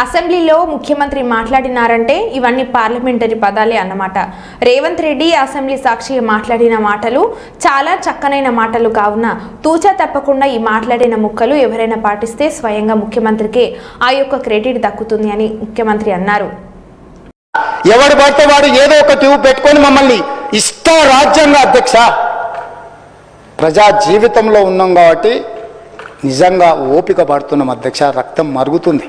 అసెంబ్లీలో ముఖ్యమంత్రి మాట్లాడినారంటే ఇవన్నీ పార్లమెంటరీ పదాలే అన్నమాట. రేవంత్ రెడ్డి అసెంబ్లీ సాక్షి మాట్లాడిన మాటలు చాలా చక్కనైన మాటలు కావున తూచా తప్పకుండా ఈ మాట్లాడిన ముక్కలు ఎవరైనా పాటిస్తే స్వయంగా ముఖ్యమంత్రికే ఆ యొక్క క్రెడిట్ దక్కుతుంది అని ముఖ్యమంత్రి అన్నారు. ఎవడు పడితే వాడు ఏదో ఒక ట్యూబ్ పెట్టుకొని మమ్మల్ని ఇష్ట రాజ్యంగా అధ్యక్ష. ప్రజా జీవితంలో ఉన్నాం కాబట్టి నిజంగా ఓపిక పడుతున్నాం అధ్యక్ష. రక్తం మరుగుతుంది.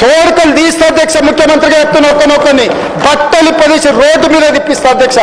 తోడుకలు తీస్తే అధ్యక్ష ముఖ్యమంత్రిగా చెప్తున్న ఒక్కనొక్కని బట్టలు పదిసి రోడ్డు మీద తిప్పిస్తా అధ్యక్ష.